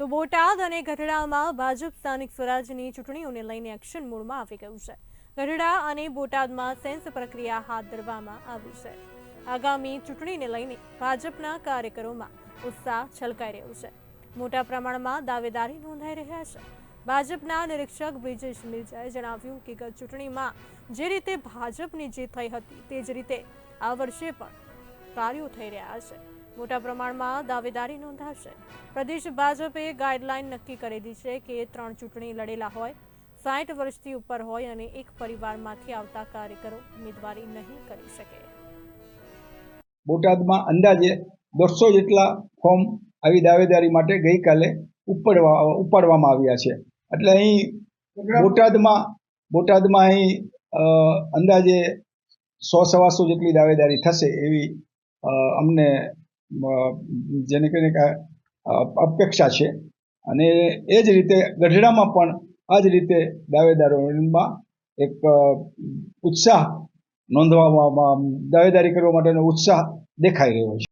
તો બોટાદ અને ગઢડામાં ભાજપ સ્થાનિક સ્વરાજની ચૂંટણીઓને લઈને એક્શન મોડમાં આવી ગયું છે. ગઢડા અને બોટાદમાં સેન્સ પ્રક્રિયા હાથ ધરવામાં આવી છે. આગામી ચૂંટણીને લઈને ભાજપના કાર્યકરોમાં ઉત્સાહ છલકાઈ રહ્યો છે. મોટા પ્રમાણમાં દાવેદારી નોંધાઈ રહ્યા છે. ભાજપના નિરીક્ષક બ્રિજેશ મિર્જાએ જણાવ્યું કે ગત ચૂંટણીમાં જે રીતે ભાજપની જીત થઈ હતી, તે જ રીતે આ વર્ષે પણ કાર્યો થઈ રહ્યા છે. મોટા પ્રમાણમાં દાવેદારી નોંધાશે. પ્રદેશ ભાજપે ગાઈડલાઈન નક્કી કરેલી છે કે ત્રણ ચૂંટણી લડેલા હોય, સાઠ વર્ષથી ઉપર હોય અને એક પરિવારમાંથી આવતા કાર્યકરો ઉમેદવારી નહીં કરી શકે. બોટાદમાં અંદાજે દોઢસો જેટલા ફોર્મ આવી દાવેદારી માટે ગઈકાલે ઉપાડવા, ઉપાડવામાં આવ્યા છે. એટલે અહીં બોટાદમાં બોટાદમાં અહીં અંદાજે સો, સવાસો જેટલી દાવેદારી થશે એવી અમને જેને કહીને અપેક્ષા છે. અને એ જ રીતે ગઢડામાં પણ આ જ રીતે દાવેદારોમાં એક ઉત્સાહ નોંધવામાં દાવેદારી કરવા માટેનો ઉત્સાહ દેખાઈ રહ્યો છે.